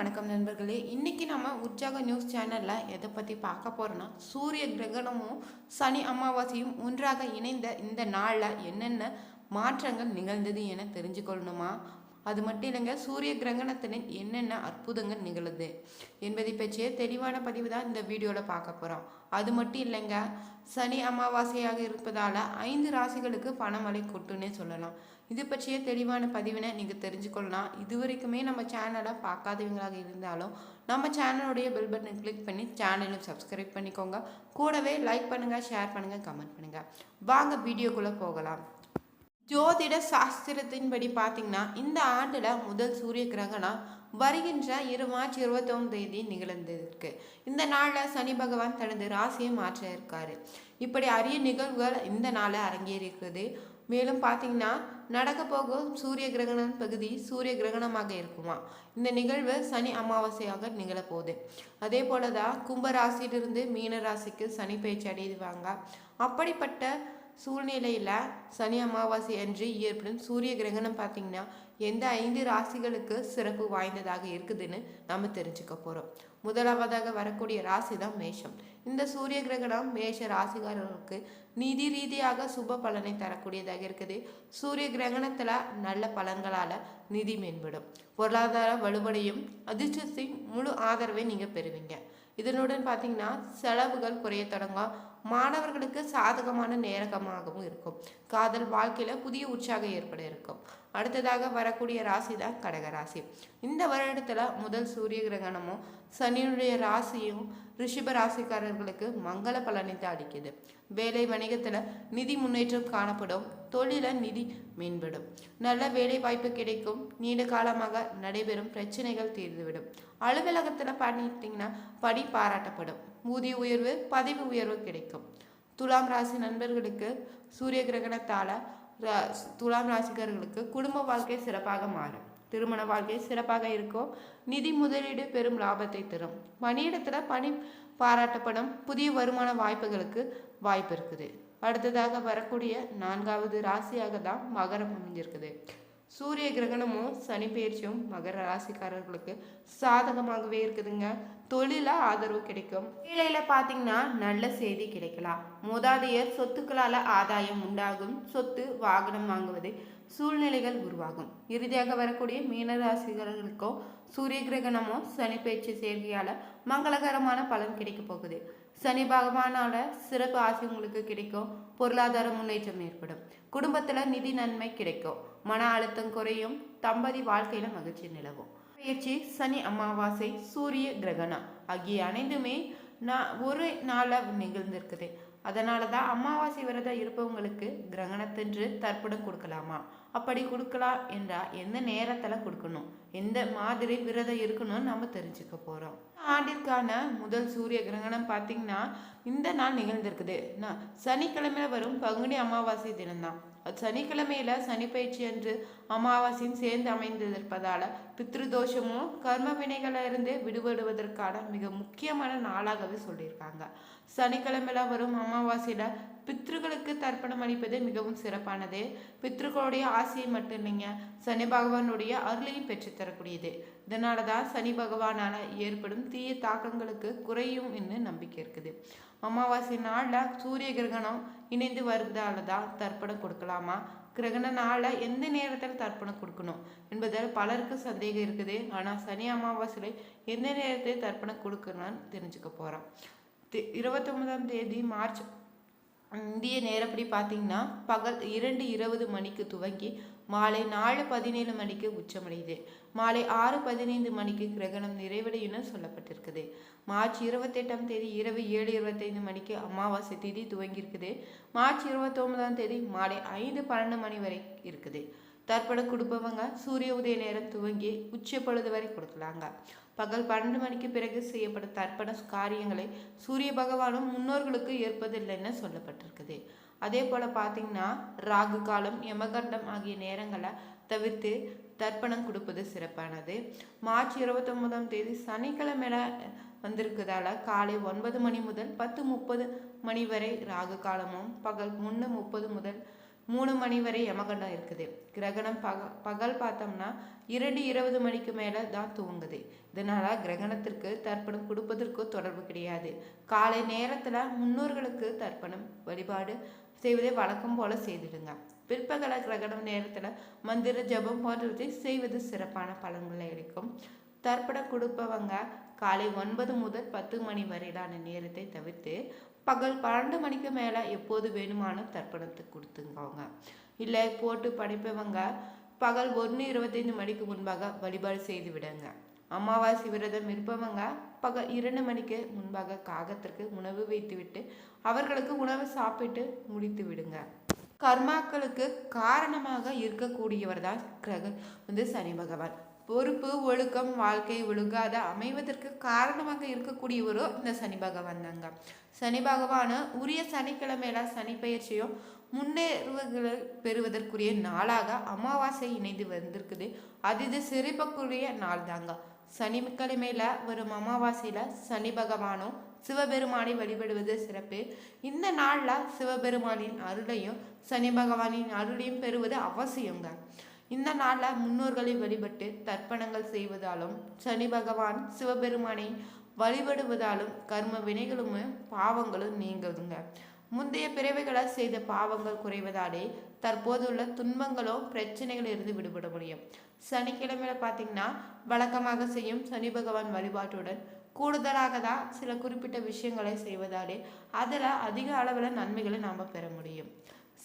வணக்கம் நண்பர்களே. இன்றைக்கி நம்ம உற்சாக நியூஸ் சேனலில் எதை பற்றி பார்க்க போகிறோன்னா சூரிய கிரகணமும் சனி அமாவாசையும் ஒன்றாக இணைந்த இந்த நாளில் என்னென்ன மாற்றங்கள் நிகழ்ந்தது என தெரிஞ்சுக்கொள்ளணுமா? அது மட்டும் இல்லைங்க சூரிய கிரகணத்தின் என்னென்ன அற்புதங்கள் நிகழுது என்பதை பற்றிய தெளிவான பதிவு தான் இந்த வீடியோவில் பார்க்க போகிறோம் அது மட்டும் இல்லைங்க சனி அமாவாசையாக இருப்பதால் ஐந்து ராசிகளுக்கு பணமழை கொட்டுன்னே சொல்லலாம். இது பற்றிய தெளிவான பதிவினை நீங்கள் தெரிஞ்சுக்கொள்ளலாம். இது வரைக்குமே நம்ம சேனலை பார்க்காதவங்களாக இருந்தாலும் நம்ம சேனலுடைய பெல் பட்டனை கிளிக் பண்ணி சேனலும் சப்ஸ்கிரைப் பண்ணிக்கோங்க. கூடவே லைக் பண்ணுங்கள் ஷேர் பண்ணுங்கள் கமெண்ட் பண்ணுங்கள் வாங்க வீடியோக்குள்ளே போகலாம். ஜோதிட சாஸ்திரத்தின்படி பார்த்திங்கன்னா இந்த ஆண்டில் முதல் சூரிய கிரகணம் வருகின்ற இரு மார்ச் இருபத்தொன்னு தேதி நிகழ்ந்திருக்கு. இந்த நாளில் சனி பகவான் தனது ராசியை மாற்ற இருக்காரு. இப்படி அரிய நிகழ்வுகள் இந்த நாளில் அரங்கேறியிருக்குது. மேலும் பார்த்தீங்கன்னா நடக்க போகும் சூரிய கிரகணம் பகுதி சூரிய கிரகணமாக இருக்குமா? இந்த நிகழ்வு சனி அமாவாசையாக நிகழப்போகுது அதே போல தான் கும்பராசியிலிருந்து மீன ராசிக்கு சனி பயிற்சி அடைவாங்க. அப்படிப்பட்ட சூழ்நிலையில் சனி அமாவாசை அன்று ஏற்படும் சூரிய கிரகணம் பார்த்தீங்கன்னா எந்த ஐந்து ராசிகளுக்கு சிறப்பு வாய்ந்ததாக இருக்குதுன்னு நம்ம தெரிஞ்சுக்க போகிறோம் முதலாவதாக வரக்கூடிய ராசி தான் மேஷம். இந்த சூரிய கிரகணம் மேஷ ராசிகாரர்களுக்கு நிதி ரீதியாக சுப பலனை தரக்கூடியதாக இருக்குது. சூரிய கிரகணத்தில் நல்ல பலன்களால் நிதி மேம்படும். பொருளாதார வலுவடையும் அதிர்ஷ்டத்தின் முழு ஆதரவை நீங்கள் பெறுவீங்க. இதனுடன் பார்த்தீங்கன்னா செலவுகள் குறைய தொடங்கும். மாணவர்களுக்கு சாதகமான நேரகமாகவும் இருக்கும். காதல் வாழ்க்கையில் புதிய உற்சாகம் ஏற்பட இருக்கும். அடுத்ததாக வரக்கூடிய ராசி தான் கடகராசி. இந்த வருடத்தில் முதல் சூரிய கிரகணமும் சனியுடைய ராசியும் ரிஷப ராசிக்காரர்களுக்கு மங்கள பலனை தான் அளிக்குது. வேலை வணிகத்தில் நிதி முன்னேற்றம் காணப்படும். தொழில நிதி மேம்படும். நல்ல வேலை வாய்ப்பு கிடைக்கும். நீண்ட காலமாக நடைபெறும் பிரச்சனைகள் தீர்ந்துவிடும். அலுவலகத்தில் பண்ணிட்டீங்கன்னா பணி பாராட்டப்படும். ஊதிய உயர்வு பதவி உயர்வு கிடைக்கும். துலாம் ராசி நண்பர்களுக்கு சூரிய கிரகணத்தால் துலாம் ராசிகர்களுக்கு குடும்ப வாழ்க்கை சிறப்பாக மாறும். திருமண வாழ்க்கை சிறப்பாக இருக்கும். நிதி முதலீடு பெரும் லாபத்தை தரும். பணியிடத்தில் பணி பாராட்டப்படும். புதிய வருமான வாய்ப்புகளுக்கு வாய்ப்பு இருக்குது. அடுத்ததாக வரக்கூடிய நான்காவது ராசியாக தான் மகரம் அமைஞ்சிருக்குது. சூரிய கிரகணமும் சனி பயிற்சியும் மகர ராசிக்காரர்களுக்கு சாதகமாகவே இருக்குதுங்க. தொழில ஆதரவு கிடைக்கும். வேலையில பார்த்தீங்கன்னா நல்ல செய்தி கிடைக்கலாம். மூதாதையர் சொத்துக்களால் ஆதாயம் உண்டாகும். சொத்து வாகனம் வாங்குவது சூழ்நிலைகள் உருவாகும். இறுதியாக வரக்கூடிய மீனராசிகர்களுக்கும் சூரிய கிரகணமோ சனி பயிற்சி சேர்க்கையால் மங்களகரமான பலன் கிடைக்க போகுது. சனி பகவானால சிறப்பு ஆசை உங்களுக்கு கிடைக்கும். பொருளாதார முன்னேற்றம் ஏற்படும். குடும்பத்தில் நிதி நன்மை கிடைக்கும். மன அழுத்தம் குறையும். தம்பதி வாழ்க்கையில் மகிழ்ச்சி நிலவும். பயிற்சி சனி அமாவாசை சூரிய கிரகணம் ஆகிய அனைத்துமே நான் ஒரு நாளாக நிகழ்ந்திருக்குது. அதனால தான் அமாவாசை விரதம் இருப்பவங்களுக்கு கிரகணத்தன்று தர்ப்பணம் கொடுக்கலாமா? அப்படி கொடுக்கலாம் என்றால் எந்த நேரத்தில் கொடுக்கணும்? எந்த மாதிரி விரதம் இருக்கணும்னு நம்ம தெரிஞ்சுக்க போகிறோம் ஆண்டிற்கான முதல் சூரிய கிரகணம் பார்த்தீங்கன்னா இந்த நாள் நிகழ்ந்திருக்குது. நான் சனிக்கிழமையில் வரும் பங்குனி அமாவாசை தினம்தான். சனிக்கிழமையில் சனி பயிற்சி அன்று அமாவாசையும் சேர்ந்து அமைந்திருப்பதால் பித்ருதோஷமும் கர்ம வினைகளில் இருந்து விடுபடுவதற்கான மிக முக்கியமான நாளாகவே சொல்லியிருக்காங்க. சனிக்கிழமையில வரும் அமாவாசையில் பித்ருகளுக்கு தர்ப்பணம் அளிப்பது மிகவும் சிறப்பானது. பித்ருக்களுடைய ராசியை மட்டும் இல்லைங்க. சனி பகவானுடைய அருளையும் பெற்றுத்தரக்கூடியது இதனால தான் சனி பகவானால் ஏற்படும் தீய தாக்கங்களுக்கு குறையும் என்று நம்பிக்கை இருக்குது. அமாவாசை நாளில் சூரிய கிரகணம் இணைந்து வருவதால தான் தர்ப்பணம் கொடுக்கலாமா? கிரகண நாளில் எந்த நேரத்தில் தர்ப்பணம் கொடுக்கணும் என்பதால் பலருக்கு சந்தேகம் இருக்குது. ஆனால் சனி அமாவாசையில் எந்த நேரத்தில் தர்ப்பணம் கொடுக்கணும்னு தெரிஞ்சுக்க போகிறோம் இருபத்தொன்பதாம் தேதி மார்ச் இந்திய நேரப்படி பார்த்தீங்கன்னா பகல் இரண்டு இருபது மணிக்கு துவங்கி மாலை நாலு பதினேழு மணிக்கு உச்சமடையுது. மாலை ஆறு பதினைந்து மணிக்கு கிரகணம் நிறைவடையும்னு சொல்லப்பட்டிருக்குது. மார்ச் இருபத்தெட்டாம் தேதி இரவு ஏழு இருபத்தைந்து மணிக்கு அமாவாசை தேதி துவங்கியிருக்குது. மார்ச் இருபத்தொன்பதாம் தேதி மாலை ஐந்து பன்னெண்டு மணி வரை இருக்குது. தர்ப்பணம் கொடுப்பவங்க சூரிய உதய நேரம் துவங்கி உச்ச பொழுது வரை கொடுக்கலாங்க. பகல் பன்னெண்டு மணிக்கு பிறகு செய்யப்படும் தர்ப்பண காரியங்களை சூரிய பகவானும் முன்னோர்களுக்கு ஏற்பதில்லைன்னு சொல்லப்பட்டிருக்குது. அதே போல் பார்த்தீங்கன்னா ராகு காலம் யமகண்டம் ஆகிய நேரங்களை தவிர்த்து தர்ப்பணம் கொடுப்பது சிறப்பானது. மார்ச் இருபத்தொன்பதாம் தேதி சனிக்கிழமையில வந்திருக்கிறதால காலை ஒன்பது மணி முதல் பத்து முப்பது மணி வரை ராகு காலமும் பகல் ஒன்று முப்பது முதல் மூணு மணி வரை யமகண்டம் இருக்குது. கிரகணம் பக பகல் பார்த்தோம்னா இரண்டு இருபது மணிக்கு மேலே தான் துவங்குது இதனால் கிரகணத்திற்கு தர்ப்பணம் கொடுப்பதற்கோ தொடர்பு கிடையாது. காலை நேரத்தில் முன்னோர்களுக்கு தர்ப்பணம் வழிபாடு செய்வதை வழக்கம் போல செய்திடுங்க. பிற்பகல கிரகணம் நேரத்தில் மந்திர ஜபம் போன்றவற்றை செய்வது சிறப்பான பலன்களை அளிக்கும். தர்ப்பணம் கொடுப்பவங்க காலை ஒன்பது முதல் பத்து மணி வரையிலான நேரத்தை தவிர்த்து பகல் பன்னெண்டு மணிக்கு மேலே எப்போது வேணுமானும் தர்ப்பணத்தை கொடுத்துங்கவங்க இல்லை போட்டு படைப்பவங்க பகல் ஒன்று இருபத்தைந்து மணிக்கு முன்பாக வழிபாடு செய்து விடுங்க. அமாவாசை விரதம் இருப்பவங்க பகல் இரண்டு மணிக்கு முன்பாக காகத்திற்கு உணவு வைத்துவிட்டு அவர்களுக்கு உணவு சாப்பிட்டு முடித்து விடுங்க. கர்மாக்களுக்கு காரணமாக இருக்கக்கூடியவர் தான் கிரக வந்து சனி பகவான். பொறுப்பு ஒழுக்கம் வாழ்க்கை ஒழுங்காத அமைவதற்கு காரணமாக இருக்கக்கூடியவரோ இந்த சனி பகவான் தாங்க. சனி பகவான் உரிய சனிக்கிழமையில சனி பயிற்சியும் முன்னேறுவுகளை பெறுவதற்குரிய நாளாக அமாவாசை இணைந்து வந்திருக்குது. அது இது சிறப்புக்குரிய நாள் தாங்க. சனிக்கிழமையில வரும் அமாவாசையில சனி பகவானும் சிவபெருமானை வழிபடுவது சிறப்பு. இந்த நாளில் சிவபெருமானின் அருளையும் சனி பகவானின் அருளையும் பெறுவது அவசியங்க. இந்த நாளில் முன்னோர்களை வழிபட்டு தர்ப்பணங்கள் செய்வதாலும் சனி பகவான் சிவபெருமானை வழிபடுவதாலும் கர்ம வினைகளும் பாவங்களும் நீங்குதுங்க. முந்தைய பிறவைகளை செய்த பாவங்கள் குறைவதாலே தற்போதுள்ள துன்பங்களோ பிரச்சனைகள் இருந்து விடுபட முடியும். சனிக்கிழமையில பார்த்தீங்கன்னா வழக்கமாக செய்யும் சனி பகவான் வழிபாட்டுடன் கூடுதலாக தான் சில குறிப்பிட்ட விஷயங்களை செய்வதாலே அதில் அதிக அளவில் நன்மைகளை நாம் பெற முடியும்.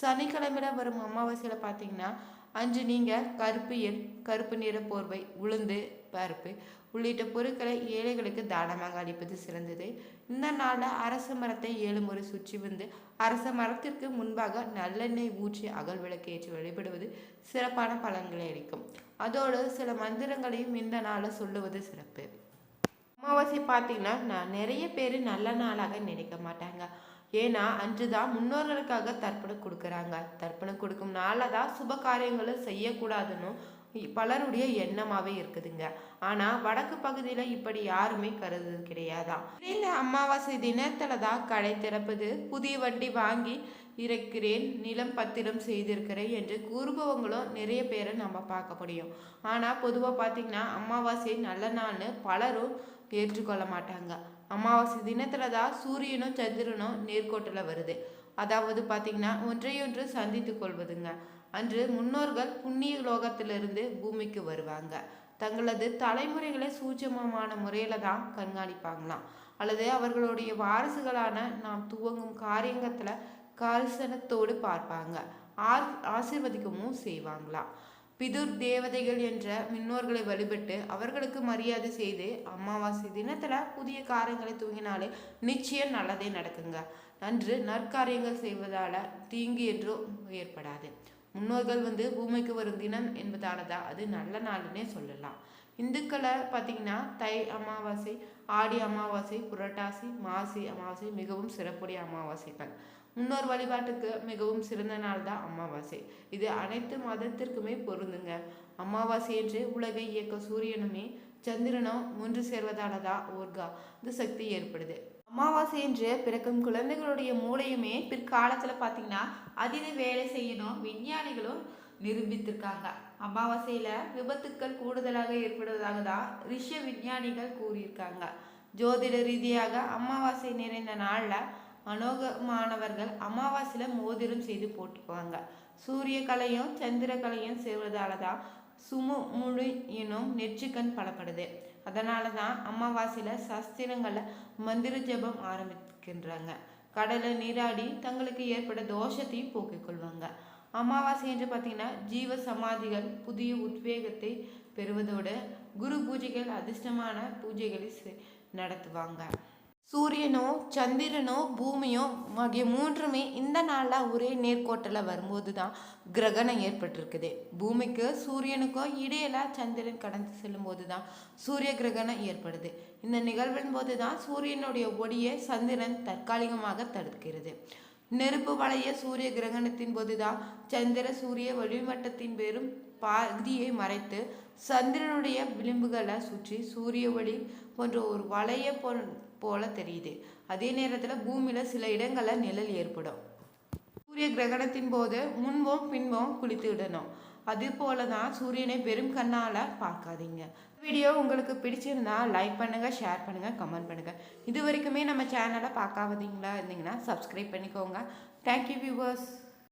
சனிக்கிழமையில வரும் அமாவாசையில் பார்த்தீங்கன்னா அஞ்சு நீங்கள் கருப்பு எண் கருப்பு நிற போர்வை உளுந்து பருப்பு உள்ளிட்ட பொருட்களை ஏழைகளுக்கு தானமாக அளிப்பது சிறந்தது. இந்த நாளில் அரச மரத்தை ஏழு முறை சுற்றி வந்து அரச மரத்திற்கு முன்பாக நல்லெண்ணெய் ஊற்றி அகல் விளக்கு ஏற்றி வழிபடுவது சிறப்பான பலன்களை அளிக்கும். அதோடு சில மந்திரங்களையும் இந்த நாளில் சொல்லுவது சிறப்பு. அமாவாசை பார்த்தீங்கன்னா நான் நிறைய பேர் நல்ல நாளாக நினைக்க மாட்டாங்க. ஏன்னா அன்று தான் முன்னோர்களுக்காக தர்ப்பணம் கொடுக்குறாங்க. தர்ப்பணம் கொடுக்கும் நாளில் தான் சுப காரியங்களும் செய்யக்கூடாதுன்னு பலருடைய எண்ணமாவே இருக்குதுங்க. ஆனா வடக்கு பகுதியில இப்படி யாருமே கருது கிடையாதான் இந்த அமாவாசை தினத்துல தான் கடை திறப்பது புதிய வண்டி வாங்கி இருக்கிறேன் நிலம் பத்திரம் செய்திருக்கிறேன் என்று கூறுபவங்களும் நிறைய பேரை நம்ம பார்க்க முடியும். ஆனால் பொதுவாக பார்த்திங்கன்னா அமாவாசை நல்ல நாள்னு பலரும் ஏற்றுக்கொள்ள மாட்டாங்க. அமாவாசை தினத்துல தான் சூரியனும் சந்திரனும் நேர்கோட்டில் வருது. அதாவது பார்த்தீங்கன்னா ஒன்றையொன்று சந்தித்து கொள்வதுங்க. அன்று முன்னோர்கள் புண்ணிய லோகத்திலிருந்து பூமிக்கு வருவாங்க. தங்களது தலைமுறைகளை சூட்சமமான முறையில் தான் கண்காணிப்பாங்களாம். அல்லது அவர்களுடைய வாரிசுகளான நாம் துவங்கும் காரியங்கத்தில் கரிசனத்தோடு பார்ப்பாங்க. ஆர் ஆசீர்வதிக்கவும் செய்வாங்களாம். பிதுர் தேவதைகள் என்ற முன்னோர்களை வழிபட்டு அவர்களுக்கு மரியாதை செய்து அமாவாசை தினத்தில் புதிய காரியங்களை தூங்கினாலே நிச்சயம் நல்லதே நடக்குங்க. நன்று நற்காரியங்கள் செய்வதால் தீங்கு என்றும் ஏற்படாது. முன்னோர்கள் வந்து பூமிக்கு வரும் தினம் என்பதால தான் அது நல்ல நாளுன்னே சொல்லலாம். இந்துக்களை பார்த்தீங்கன்னா தை அமாவாசை ஆடி அமாவாசை புரட்டாசி மாசி அமாவாசை மிகவும் சிறப்புடைய அமாவாசைகள். முன்னோர் வழிபாட்டுக்கு மிகவும் சிறந்த நாள் தான் அமாவாசை. இது அனைத்து மதத்திற்குமே பொருந்துங்க. அமாவாசை என்று உலகை இயக்க சூரியனுமே சந்திரனும் ஒன்று சேர்வதால தான் ஊர்கா. இந்த சக்தி ஏற்படுது. அமாவாசை என்று பிறக்கும் குழந்தைகளுடைய மூளையுமே பிற்காலத்தில் பார்த்தீங்கன்னா அதிக வேலை செய்யணும் விஞ்ஞானிகளும் நிரூபித்திருக்காங்க. அமாவாசையில் விபத்துக்கள் கூடுதலாக ஏற்படுவதாக தான் ரிஷ விஞ்ஞானிகள் கூறியிருக்காங்க. ஜோதிட ரீதியாக அமாவாசை நிறைந்த நாளில் அனோகமானவர்கள் அமாவாசையில் மோதிரம் செய்து போட்டுக்குவாங்க. சூரிய கலையும் சந்திர கலையும் சேர்வதால தான் சுமு முழு எனும் நெற்றிக்கண் பலப்படுது. அதனால தான் அமாவாசையில் சஸ்திரங்களில் மந்திர ஜபம் ஆரம்பிக்கின்றாங்க. கடலை நீராடி தங்களுக்கு ஏற்பட தோஷத்தையும் போக்கிக் கொள்வாங்க. அமாவாசை என்று பார்த்தீங்கன்னா ஜீவ சமாதிகள் புதிய உத்வேகத்தை பெறுவதோடு குரு பூஜைகள் அதிர்ஷ்டமான பூஜைகளை நடத்துவாங்க. சூரியனோ சந்திரனோ பூமியோ ஆகிய மூன்றுமே இந்த நாளில் ஒரே நேர்கோட்டில் வரும்போது தான் கிரகணம் ஏற்பட்டிருக்குது. பூமிக்கு சூரியனுக்கும் இடையில சந்திரன் கடந்து செல்லும்போது தான் சூரிய கிரகணம் ஏற்படுது. இந்த நிகழ்வின் போது தான் சூரியனுடைய ஒளியை சந்திரன் தற்காலிகமாக தடுக்கிறது. நெருப்பு வளைய சூரிய கிரகணத்தின் போதுதான் சந்திர சூரிய வளிமட்டத்தின் பெரும் பாதியை மறைத்து சந்திரனுடைய விளிம்புகளை சுற்றி சூரிய ஒளி போன்ற ஒரு வளைய போல தெரியுது. அதே நேரத்தில் பூமியில் சில இடங்களில் நிழல் ஏற்படும். சூரிய கிரகணத்தின் போது முன்பும் பின்பும் குளித்து விடணும். அது போல தான் சூரியனை வெறும் கண்ணால் பார்க்காதீங்க. வீடியோ உங்களுக்கு பிடிச்சிருந்தா லைக் பண்ணுங்கள் ஷேர் பண்ணுங்கள் கமெண்ட் பண்ணுங்கள் இது வரைக்குமே நம்ம சேனலை பார்க்காதீங்களா? இருந்தீங்கன்னா சப்ஸ்கிரைப் பண்ணிக்கோங்க. Thank you viewers